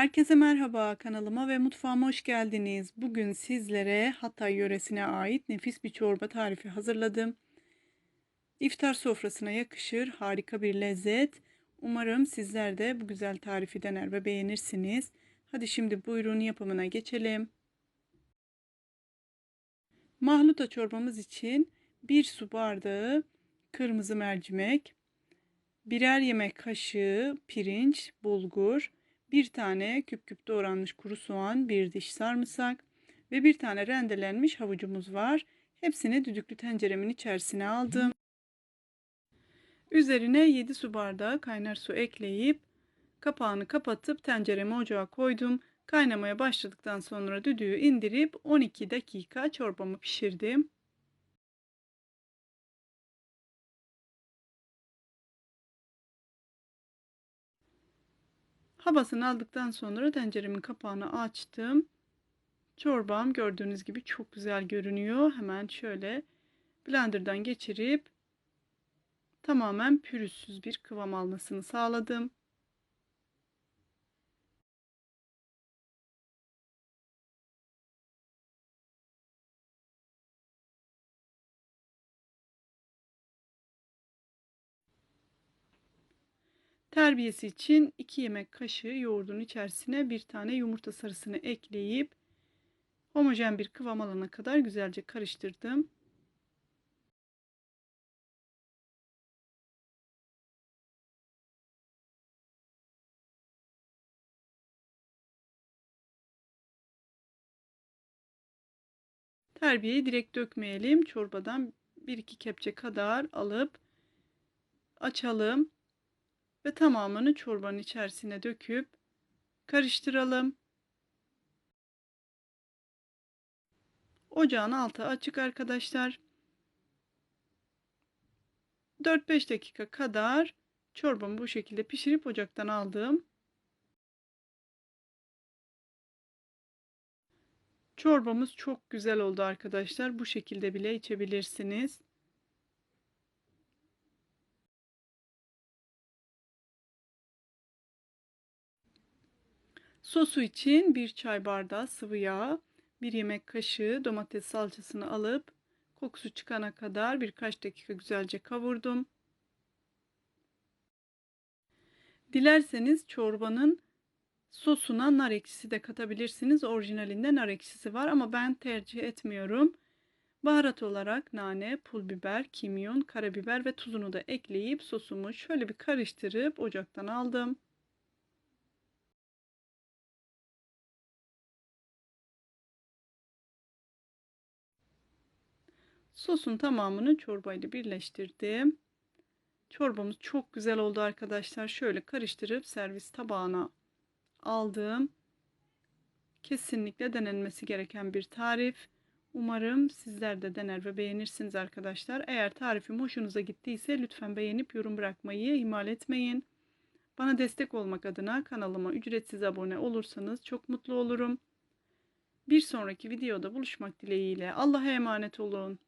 Herkese merhaba, kanalıma ve mutfağıma hoş geldiniz. Bugün sizlere Hatay yöresine ait nefis bir çorba tarifi hazırladım. İftar sofrasına yakışır harika bir lezzet. Umarım sizler de bu güzel tarifi dener ve beğenirsiniz. Hadi şimdi buyurun yapımına geçelim. Mahluta çorbamız için 1 su bardağı kırmızı mercimek, birer yemek kaşığı pirinç, bulgur, bir tane küp küp doğranmış kuru soğan, bir diş sarımsak ve bir tane rendelenmiş havucumuz var. Hepsini düdüklü tenceremin içerisine aldım. Üzerine 7 su bardağı kaynar su ekleyip kapağını kapatıp tenceremi ocağa koydum. Kaynamaya başladıktan sonra düdüğü indirip 12 dakika çorbamı pişirdim. Havasını aldıktan sonra tenceremin kapağını açtım. Çorbam gördüğünüz gibi çok güzel görünüyor. Hemen şöyle blenderdan geçirip tamamen pürüzsüz bir kıvam almasını sağladım. Terbiyesi için 2 yemek kaşığı yoğurdun içerisine bir tane yumurta sarısını ekleyip homojen bir kıvam alana kadar güzelce karıştırdım. Terbiyeyi direkt dökmeyelim. Çorbadan 1-2 kepçe kadar alıp açalım ve tamamını çorbanın içerisine döküp karıştıralım. Ocağın altı açık arkadaşlar. 4-5 dakika kadar çorbamı bu şekilde pişirip ocaktan aldım. Çorbamız çok güzel oldu arkadaşlar. Bu şekilde bile içebilirsiniz. Sosu için bir çay bardağı sıvı yağ, bir yemek kaşığı domates salçasını alıp kokusu çıkana kadar birkaç dakika güzelce kavurdum. Dilerseniz çorbanın sosuna nar ekşisi de katabilirsiniz. Orijinalinde nar ekşisi var ama ben tercih etmiyorum. Baharat olarak nane, pul biber, kimyon, karabiber ve tuzunu da ekleyip sosumu şöyle bir karıştırıp ocaktan aldım. Sosun tamamını çorbayla birleştirdim. Çorbamız çok güzel oldu arkadaşlar. Şöyle karıştırıp servis tabağına aldım. Kesinlikle denenmesi gereken bir tarif. Umarım sizler de dener ve beğenirsiniz arkadaşlar. Eğer tarifim hoşunuza gittiyse lütfen beğenip yorum bırakmayı ihmal etmeyin. Bana destek olmak adına kanalıma ücretsiz abone olursanız çok mutlu olurum. Bir sonraki videoda buluşmak dileğiyle Allah'a emanet olun.